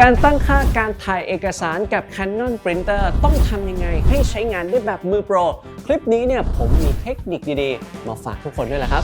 การตั้งค่าการถ่ายเอกสารกับ Canon Printer ต้องทำยังไงให้ใช้งานได้แบบมือโปร คลิปนี้เนี่ยผมมีเทคนิคดีๆ มาฝากทุกคนด้วยแหละครับ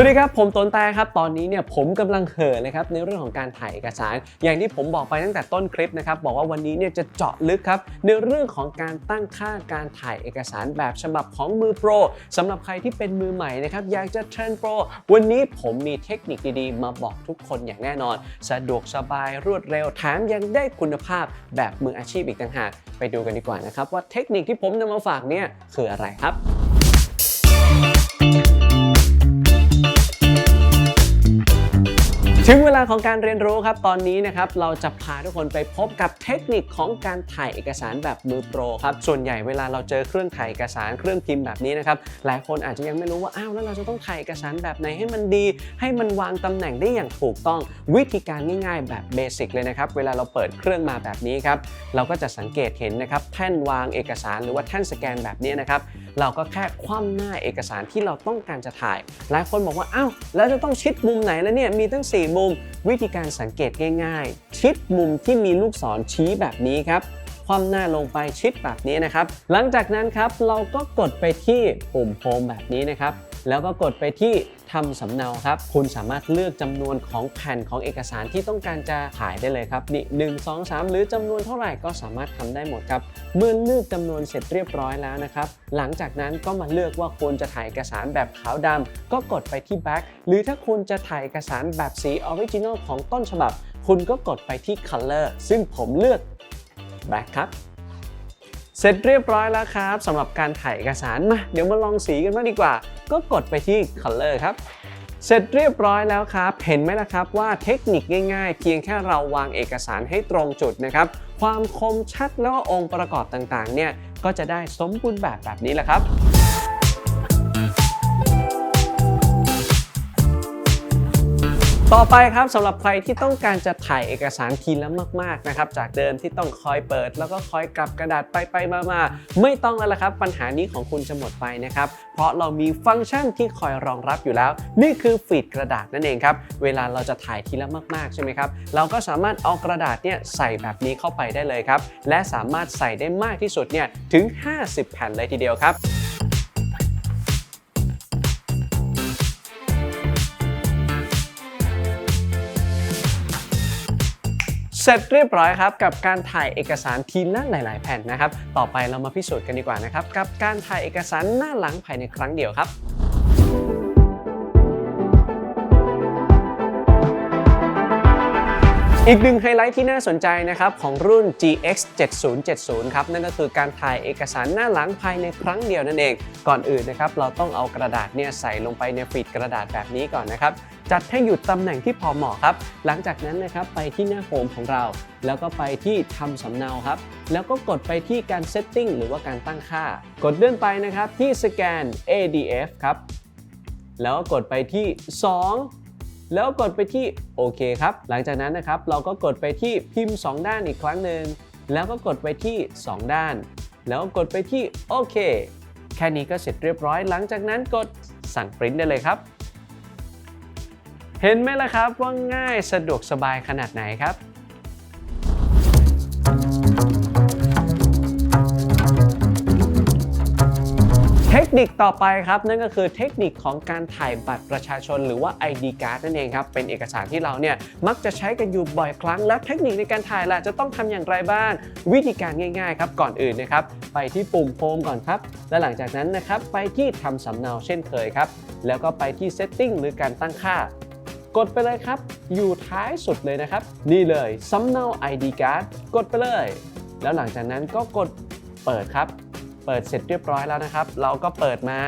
วัสดีครับ ผมต้นแต่ครับ ตอนนี้เนี่ยผมกำลังเห่อเลยครับในเรื่องของการถ่ายเอกสาร อย่างที่ผมบอกไปตั้งแต่ต้นคลิปนะครับ บอกว่าวันนี้เนี่ยจะเจาะลึกครับในเรื่องของการตั้งค่าการถ่ายเอกสารแบบฉบับของมือโปรสำหรับใครที่เป็นมือใหม่นะครับอยากจะเทรนโปรวันนี้ผมมีเทคนิคดีๆ มาบอกทุกคนอย่างแน่นอน สะดวกสบายรวดเร็วแถมยังได้คุณภาพแบบมืออาชีพอีกต่างหากไปดูกันดีกว่านะครับว่าเทคนิคที่ผมนำมาฝากเนี่ยคืออะไรครับ ถึงเวลาของการเรียนรู้ครับ ตอนนี้นะครับเราจะพาทุกคนไปพบกับเทคนิคของการถ่ายเอกสารแบบมือโปรครับ ส่วนใหญ่เวลาเราเจอเครื่องถ่ายเอกสารเครื่องพิมพ์แบบนี้นะครับ หลายคนอาจจะยังไม่รู้ว่า อ้าวแล้วเราจะต้องถ่ายเอกสารแบบไหนให้มันดี ให้มันวางตำแหน่งได้อย่างถูกต้องวิธีการง่ายๆ แบบเบสิกเลยนะครับ เวลาเราเปิดเครื่องมาแบบนี้ครับ เราก็จะสังเกตเห็นนะครับแท่นวางเอกสารหรือว่าแท่นสแกนแบบนี้นะครับ เราก็แค่คว่ำหน้าเอกสารที่เราต้องการจะถ่าย หลายคนบอกว่า อ้าวแล้วจะต้องชิดมุมไหนแล้วเนี่ยมีตั้ง4มุม วิธีการสังเกตง่าย ๆ ชิดมุมที่มีลูกศรชี้แบบนี้ครับคว่ำหน้าลงไปชิดแบบนี้นะครับ หลังจากนั้นครับเราก็กดไปที่ปุ่มโฮมแบบนี้นะครับ แล้วก็กดไปที่ทำสำเนาครับ คุณสามารถเลือกจำนวนของแผ่นของเอกสารที่ต้องการจะถ่ายได้เลยครับนี่หนึ่งสองสามหรือจำนวนเท่าไหร่ก็สามารถทำได้หมดครับ เมื่อเลือกจำนวนเสร็จเรียบร้อยแล้วนะครับ หลังจากนั้นก็มาเลือกว่าควรจะถ่ายเอกสารแบบขาวดำก็กดไปที่ back หรือถ้าคุณจะถ่ายเอกสารแบบสีออริจินอลของต้นฉบับ คุณก็กดไปที่ color ซึ่งผมเลือก back ครับ เสร็จเรียบร้อยแล้วครับสำหรับการถ่ายเอกสารมาเดี๋ยวมาลองสีกันบ้างดีกว่า ก็กดไปที่ color ครับ เสร็จเรียบร้อยแล้วครับ เห็นไหมล่ะครับว่าเทคนิคง่ายๆ เพียงแค่เราวางเอกสารให้ตรงจุดนะครับ ความคมชัดแล้วก็องค์ประกอบต่างๆเนี่ยก็จะได้สมบูรณ์แบบแบบนี้แหละครับ ต่อไปครับสำหรับใครที่ต้องการจะถ่ายเอกสารทีละมากๆนะครับจากเดิมที่ต้องคอยเปิด แล้วก็คอยกลับกระดาษไปไปมามาไม่ต้องแล้วละครับ ปัญหานี้ของคุณจะหมดไปนะครับเพราะเรามีฟังก์ชันที่คอยรองรับอยู่แล้ว นี่คือฟีดกระดาษนั่นเองครับเวลาเราจะถ่ายทีละมากๆใช่ไหมครับเราก็สามารถเอากระดาษเนี่ยใส่แบบนี้เข้าไปได้เลยครับและสามารถใส่ได้มากที่สุดเนี่ยถึง 50 แผ่นเลยทีเดียวครับ สร็จเรียบร้อยครับกับการถ่ายเอกสารทีละหลาย ๆ แผ่นนะครับ ต่อไปเรามาพิสูจน์กันดีกว่านะครับกับการถ่ายเอกสารหน้าหลังภายในครั้งเดียวครับอีกหนึ่งไฮไลท์ที่น่าสนใจนะครับของรุ่น GX 7070ครับนั่นก็คือการถ่ายเอกสารหน้าหลังภายในครั้งเดียวนั่นเอง ก่อนอื่นนะครับเราต้องเอากระดาษเนี่ยใส่ลงไปในฟีดกระดาษแบบนี้ก่อนนะครับ จัดให้อยู่ตำแหน่งที่พอเหมาะครับ หลังจากนั้นนะครับไปที่หน้าโฮมของเรา แล้วก็ไปที่ทำสำเนาครับ แล้วก็กดไปที่การเซตติ้งหรือว่าการตั้งค่า กดเลื่อนไปนะครับที่สแกน ADF ครับ แล้วก็กดไปที่ 2แล้วกดไปที่โอเคครับ หลังจากนั้นนะครับเราก็กดไปที่พิมพ์ 2 ด้านอีกครั้งหนึ่งแล้วก็กดไปที่ 2 ด้าน แล้วกดไปที่โอเค แค่นี้ก็เสร็จเรียบร้อย หลังจากนั้นกดสั่งปริ้นได้เลยครับ เห็นไหมล่ะครับว่าง่ายสะดวกสบายขนาดไหนครับเทคนิคต่อไปครับนั่นก็คือเทคนิคของการถ่ายบัตรประชาชนหรือว่า ID card นั่นเองครับ เป็นเอกสารที่เราเนี่ยมักจะใช้กันอยู่บ่อยครั้งและเทคนิคในการถ่ายล่ะจะต้องทำอย่างไรบ้าง วิธีการง่ายๆครับก่อนอื่นนะครับ ไปที่ปุ่มโฮมก่อนครับ และหลังจากนั้นนะครับไปที่ทำสำเนาเช่นเคยครับ แล้วก็ไปที่ Setting หรือการตั้งค่า กดไปเลยครับ อยู่ท้ายสุดเลยนะครับ นี่เลยสำเนา ID card กดไปเลย แล้วหลังจากนั้นก็กดเปิดครับ เปิดเสร็จเรียบร้อยแล้วนะครับ เราก็เปิดมา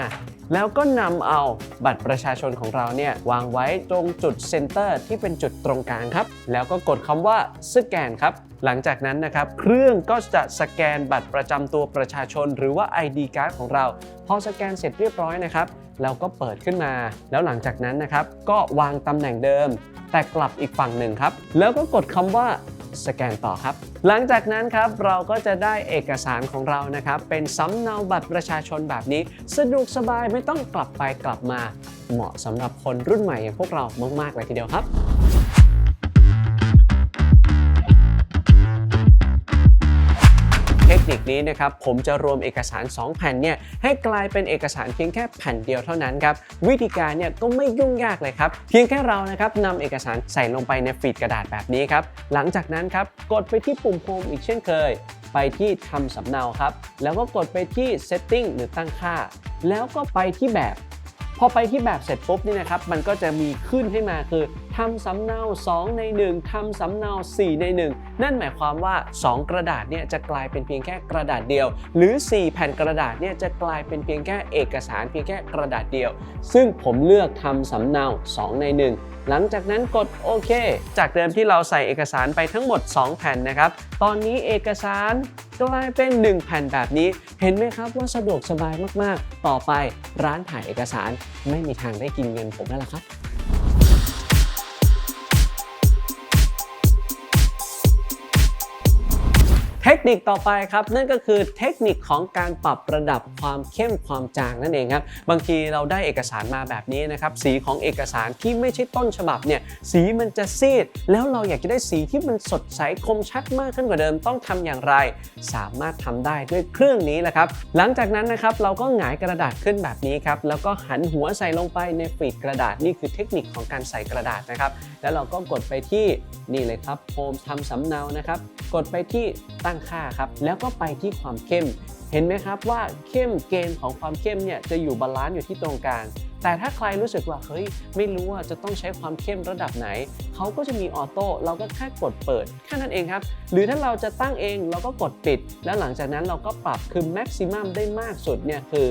แล้วก็นำเอาบัตรประชาชนของเราเนี่ยวางไว้ตรงจุดเซนเตอร์ที่เป็นจุดตรงกลางครับ แล้วก็กดคำว่าสแกนครับ หลังจากนั้นนะครับ เครื่องก็จะสแกนบัตรประจำตัวประชาชน หรือว่า ID card ของเรา พอสแกนเสร็จเรียบร้อยนะครับเราก็เปิดขึ้นมา แล้วหลังจากนั้นนะครับ ก็วางตำแหน่งเดิม แต่กลับอีกฝั่งหนึ่งครับ แล้วก็กดคำว่า สแกนต่อครับ หลังจากนั้นครับเราก็จะได้เอกสารของเรานะครับ เป็นสำเนาบัตรประชาชนแบบนี้ สะดวกสบายไม่ต้องกลับไปกลับมา เหมาะสำหรับคนรุ่นใหม่อย่างพวกเรามาก ๆ เลยทีเดียวครับ เทคนิคนี้นะครับผมจะรวมเอกสาร 2 แผ่นเนี่ยให้กลายเป็นเอกสารเพียงแค่แผ่นเดียวเท่านั้นครับวิธีการเนี่ยก็ไม่ยุ่งยากเลยครับเพียงแค่เรานะครับนำเอกสารใส่ลงไปในฟีดกระดาษแบบนี้ครับหลังจากนั้นครับกดไปที่ปุ่มโฮมอีกเช่นเคย ไปที่ทำสำเนาครับแล้วก็กดไปที่ setting หรือตั้งค่า แล้วก็ไปที่แบบพอไปที่แบบเสร็จปุ๊บนี่นะครับมันก็จะมีขึ้นให้มาคือำสำเนา 2 ใน 1 ทำสำเนา 4 ใน 1 นั่นหมายความว่า 2 กระดาษเนี่ยจะกลายเป็นเพียงแค่กระดาษเดียว หรือ 4 แผ่นกระดาษเนี่ยจะกลายเป็นเพียงแค่เอกสารเพียงแค่กระดาษเดียว ซึ่งผมเลือกทำสำเนา 2 ใน 1 หลังจากนั้นกดโอเค จากเดิมที่เราใส่เอกสารไปทั้งหมด 2 แผ่นนะครับ ตอนนี้เอกสารกลายเป็น 1 แผ่นแบบนี้ เห็นไหมครับว่าสะดวกสบายมาก ๆ ต่อไปร้านถ่ายเอกสารไม่มีทางได้กินเงินผมแล้วล่ะครับ เทคนิคต่อไปครับนั่นก็คือเทคนิคของการปรับระดับความเข้มความจางนั่นเองครับบางทีเราได้เอกสารมาแบบนี้นะครับสีของเอกสารที่ไม่ใช่ต้นฉบับเนี่ยสีมันจะซีด แล้วเราอยากจะได้สีที่มันสดใสคมชัดมากขึ้นกว่าเดิมต้องทำอย่างไร สามารถทำได้ด้วยเครื่องนี้แหละครับหลังจากนั้นนะครับเราก็หงายกระดาษขึ้นแบบนี้ครับแล้วก็หันหัวใส่ลงไปในฟีดกระดาษนี่คือเทคนิคของการใส่กระดาษนะครับแล้วเราก็กดไปที่นี่เลยครับโฮมทำสำเนานะครับกดไปที่ตั้งค่าครับ แล้วก็ไปที่ความเข้ม เห็นไหมครับว่าเข้มเกณฑ์ของความเข้มเนี่ยจะอยู่บาลานซ์อยู่ที่ตรงกลาง แต่ถ้าใครรู้สึกว่าเฮ้ยไม่รู้ว่าจะต้องใช้ความเข้มระดับไหน เขาก็จะมีออโต้เราก็แค่กดเปิดแค่นั้นเองครับ หรือถ้าเราจะตั้งเองเราก็กดปิด แล้วหลังจากนั้นเราก็ปรับคือแม็กซิมัมได้มากสุดเนี่ยคือ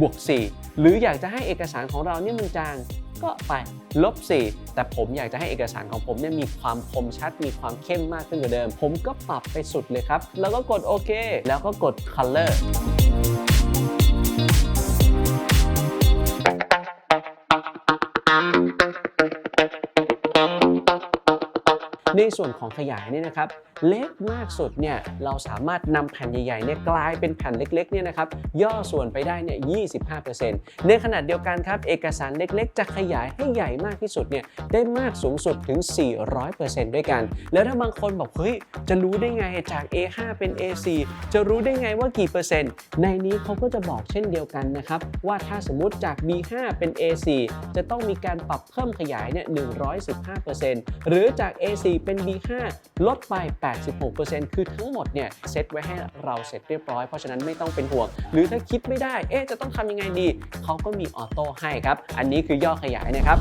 บวก 4 หรืออยากจะให้เอกสารของเราเนี่ยมันจาง ก็ไปลบ4แต่ผมอยากจะให้เอกสารของผมเนี่ยมีความคมชัด มีความเข้มมากขึ้นกว่าเดิม ผมก็ปรับไปสุดเลยครับ แล้วก็กดโอเค แล้วก็กด color ในส่วนของขยายเนี่ยนะครับ เล็กมากสุดเนี่ยเราสามารถนำแผ่นใหญ่ๆเนี่ยกลายเป็นแผ่นเล็กๆเนี่ยนะครับย่อส่วนไปได้เนี่ย 25%ในขณะเดียวกันครับเอกสารเล็กๆ จะขยายให้ใหญ่มากที่สุดเนี่ยได้มากสูงสุดถึง 400%ด้วยกัน แล้วถ้าบางคนบอกเฮ้ยจะรู้ได้ไงจาก A5 เป็น A4 จะรู้ได้ไงว่ากี่เปอร์เซ็นต์ ในนี้เขาก็จะบอกเช่นเดียวกันนะครับว่าถ้าสมมติจาก B5 เป็น A4 จะต้องมีการปรับเพิ่มขยายเนี่ย115%หรือจาก A4 เป็น B5 ลดไป86%คือทั้งหมดเนี่ยเซตไว้ให้เราเสร็จเรียบร้อย เพราะฉะนั้นไม่ต้องเป็นห่วง หรือถ้าคิดไม่ได้ เอ๊ะ จะต้องทำยังไงดี เขาก็มีออโต้ให้ครับ อันนี้คือย่อขยายนะครับ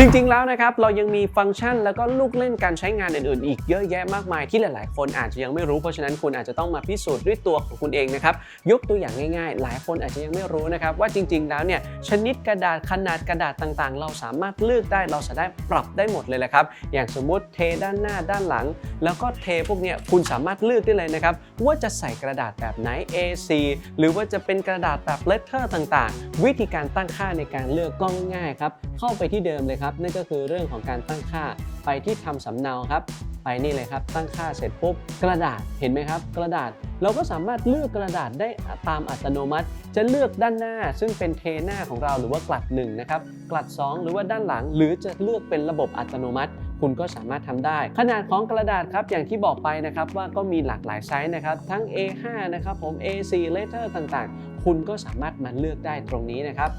จริงๆ แล้วนะครับเรายังมีฟังก์ชันแล้วก็ลูกเล่นการใช้งานอื่นๆ อีกเยอะแยะมากมายที่หลายๆ คนอาจจะยังไม่รู้เพราะฉะนั้นคุณอาจจะต้องมาพิสูจน์ด้วยตัวของคุณเองนะครับยกตัวอย่างง่ายๆ หลายคนอาจจะยังไม่รู้นะครับว่าจริง ๆ แล้วเนี่ยชนิดกระดาษขนาดกระดาษต่างๆ เราสามารถเลือกได้เราสามารถปรับได้หมดเลยแหละครับอย่างสมมุติเทด้านหน้าด้านหลัง แล้วก็เทพวกเนี้ยคุณสามารถเลือกได้เลยนะครับว่าจะใส่กระดาษแบบไหน A4 หรือว่าจะเป็นกระดาษแบบเลตเตอร์ต่างๆ วิธีการตั้งค่าในการเลือกก็ง่ายครับเข้าไปที่เดิมเลยครับนั่นก็คือเรื่องของการตั้งค่าไปที่ทำสำเนาครับ ไปนี่เลยครับ ตั้งค่าเสร็จปุ๊บกระดาษเห็นไหมครับ กระดาษเราก็สามารถเลือกกระดาษได้ตามอัตโนมัติ จะเลือกด้านหน้า ซึ่งเป็นเทหน้าของเราหรือว่ากลัด1นะครับกลัด 2 หรือว่าด้านหลัง หรือจะเลือกเป็นระบบอัตโนมัติ คุณก็สามารถทำได้ ขนาดของกระดาษครับอย่างที่บอกไปนะครับว่าก็มีหลากหลายไซส์นะครับทั้ง A5 นะครับผม A4 letter ต่างๆ คุณก็สามารถมาเลือกได้ตรงนี้นะครับ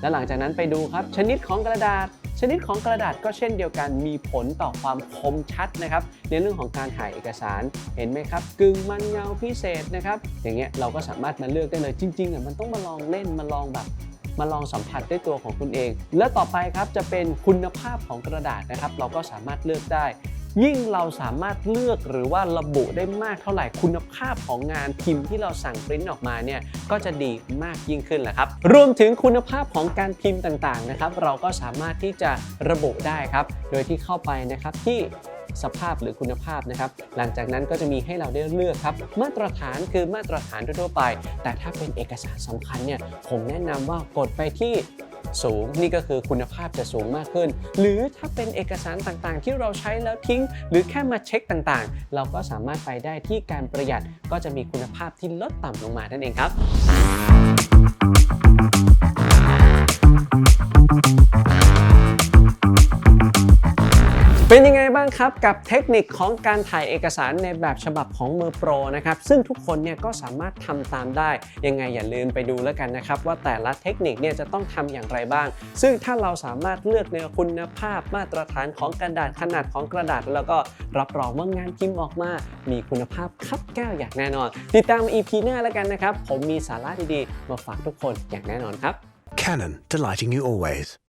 และหลังจากนั้นไปดูครับชนิดของกระดาษ ชนิดของกระดาษก็เช่นเดียวกันมีผลต่อความคมชัดนะครับ ในเรื่องของการถ่ายเอกสารเห็นไหมครับ กึ่งมันเงาพิเศษนะครับ อย่างเงี้ยเราก็สามารถมาเลือกได้เลยจริงๆอะมันต้องมาลองเล่นมาลองแบบมาลองสัมผัสด้วยตัวของคุณเอง และต่อไปครับจะเป็นคุณภาพของกระดาษนะครับ เราก็สามารถเลือกได้ ยิ่งเราสามารถเลือกหรือว่าระบุได้มากเท่าไหร่คุณภาพของงานพิมพ์ที่เราสั่งปริ้นออกมาเนี่ยก็จะดีมากยิ่งขึ้นแหละครับ รวมถึงคุณภาพของการพิมพ์ต่างๆนะครับ เราก็สามารถที่จะระบุได้ครับ โดยที่เข้าไปนะครับที่สภาพหรือคุณภาพนะครับ หลังจากนั้นก็จะมีให้เราได้เลือกครับ มาตรฐานคือมาตรฐานทั่วไป แต่ถ้าเป็นเอกสารสำคัญเนี่ย ผมแนะนำว่ากดไปที่ สูง นี่ก็คือคุณภาพจะสูงมากขึ้น หรือถ้าเป็นเอกสารต่างๆ ที่เราใช้แล้วทิ้ง หรือแค่มาเช็คต่างๆ เราก็สามารถไปได้ที่การประหยัดก็จะมีคุณภาพที่ลดต่ำลงมานั่นเองครับ เป็นยังไงบ้างครับกับเทคนิคของการถ่ายเอกสารในแบบฉบับของมือโปรนะครับซึ่งทุกคนเนี่ยก็สามารถทำตามได้ ยังไงอย่าลืมไปดูแล้วกันนะครับ ว่าแต่ละเทคนิคเนี่ยจะต้องทำอย่างไรบ้าง ซึ่งถ้าเราสามารถเลือกในคุณภาพมาตรฐานของกระดาษขนาดของกระดาษ แล้วก็รับรองว่างานพิมพ์ออกมา มีคุณภาพคับแก้วอย่างแน่นอน ติดตาม EP หน้าแล้วกันนะครับผมมีสาระดีๆมาฝากทุกคนอย่างแน่นอนครับ Canon, delighting you always.